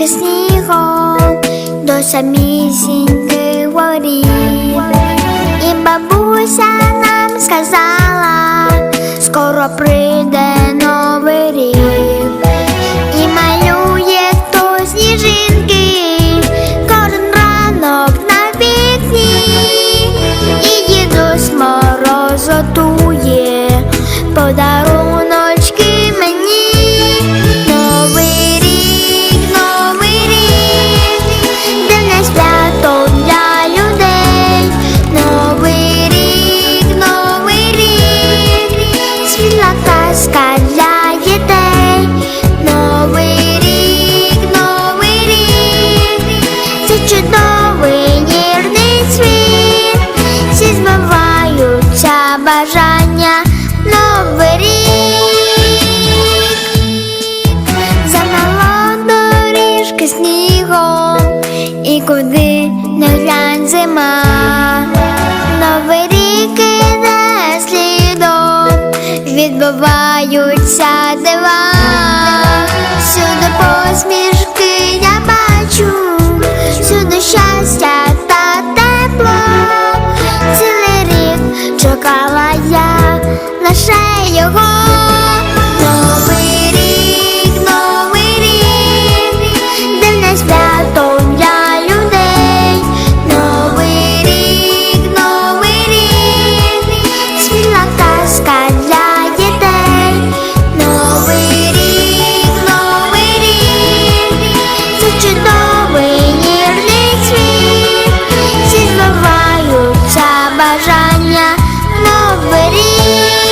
Тільки снігом до самісіньких воріт і бабуся нам сказала, скоро прийде новий рік і малює хто сніжинки, кожен ранок на вікні, і дідусь морозотує подав. казка для дітей, новий рік, новий рік, це чудовий нірний світ, всі збиваються бажання, новий рік, замало доріжки снігом, і куди не глянь зима. відбуваються дива, всюди посміх. беріг.